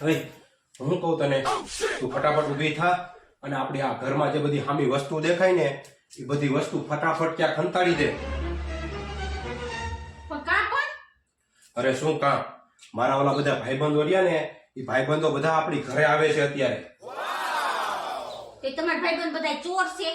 અરે હું કહું તને તું ફટાફટ ઊભી થા અને આપણી આ ઘરમાં જે બધી હામી વસ્તુ દેખાય ને એ બધી વસ્તુ ફટાફટ ત્યાં ખંતાડી દે. અરે શું કામ મારા ઓલા બધા ભાઈબંધો રહ્યા ને એ ભાઈબંધો બધા આપણી ઘરે આવે છે અત્યારે. તમારા ભાઈબંધ બધા ચોર છે?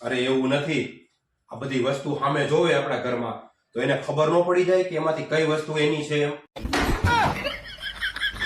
અરે એવું નથી. આ બધી વસ્તુ સામે જોવે આપણા ઘરમાં. તો એને ખબર ન પડી જાય કે એમાંથી કઈ વસ્તુ એની છે એમ.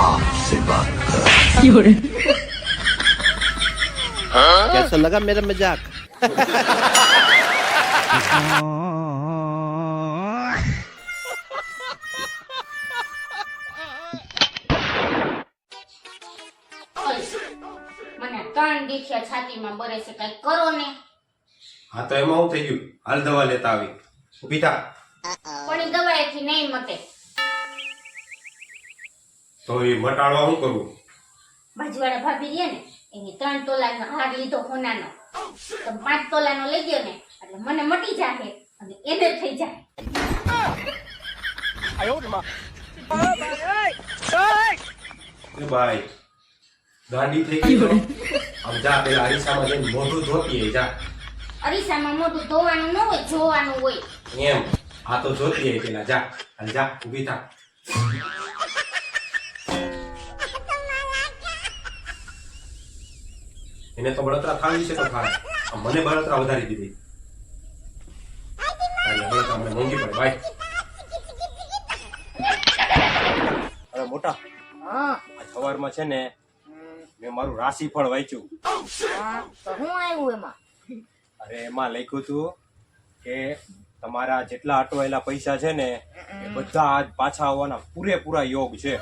आपसे बात कर कैसा लगा मेरा मजाक મને ત્રણ દીઠિયા છાતીમાં બરે છે કઈ કરો ને હા તો એમાં શું થઈ ગયું હાલ દવા લેતા આવી ઊભી થા પણ ઈ દવાઈથી નહીં મટે તો એ મટાડવા શું કરવું બાજુવાળા ભાભી રહ્યા ને એની ત્રણ તોલાનો હાર લીધો હોનાનો. તો પાંચ તોલાનો લઈ ગયો ને એટલે મને મટી જાહે અને એને થઈ જાય. એ ભાઈ ગાંડી થઈ ગઈ આમ જા પેલા અરીસામાં જઈને મોઢું ધોતી જા. અરીસામાં મોઢું ધોવાનું ન હોય જોવાનું હોય. એમ આ તો જોતી આય પેલા જા અને જા ઊભી થા. એને તો બળતરા થાળી છે તો થાય મને બળતરા વધારી દીધી. બળતરા મને મોંઘી પડે. ભાઈ અરે મોટા હા. સવારમાં છે ને મેં મારું રાશિફળ વાંચ્યું. તો હું આવ્યું એમાં? અરે એમાં લખ્યું હતું કે તમારા જેટલા અટવાયેલા પૈસા છે ને એ બધા આજ પાછા આવવાના પૂરેપૂરા યોગ છે.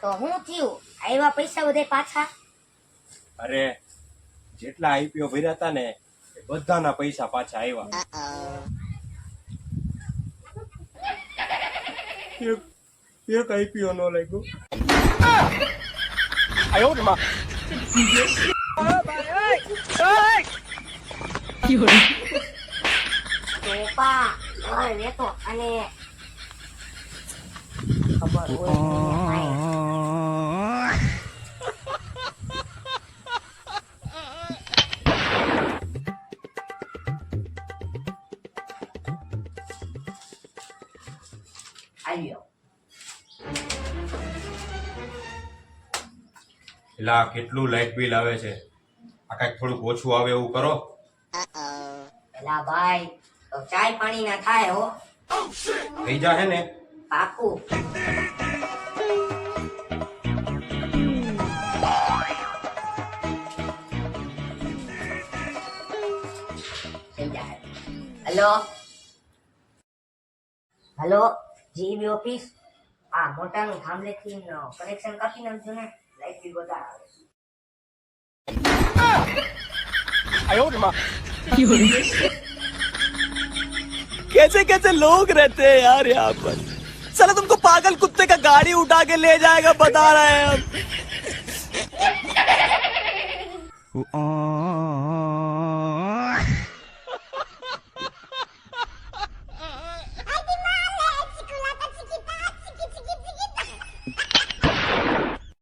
તો હું થયું? આવ્યા પૈસા બધે પાછા? અરે, જેટલા આઈપીઓ ભર્યા હતા ને, એ બધાના પૈસા પાછા આવ્યા એક આઈપીઓ નો લાગ્યો. વેતો અને ખબર હોય આવ્યો એટલે આ કેટલું લાઇટ બિલ આવે છે? આ કંઈક થોડુંક ઓછું આવે એવું કરો. એલા ભાઈ તો ચાય પાણી ના થાય હો. થઈ જાહે ને? પાકું. થઈ હેલો? હેલો? જીબી ઓફિસ આ મોટાનું થાંભલેથી કનેક્શન કાપી નાખજો ને લાઈટ બિલ બધા આવે कैसे कैसे लोग रहते हैं यार यहाँ पर साला तुमको पागल कुत्ते का गाड़ी उठा के ले जाएगा बता रहे हैं हम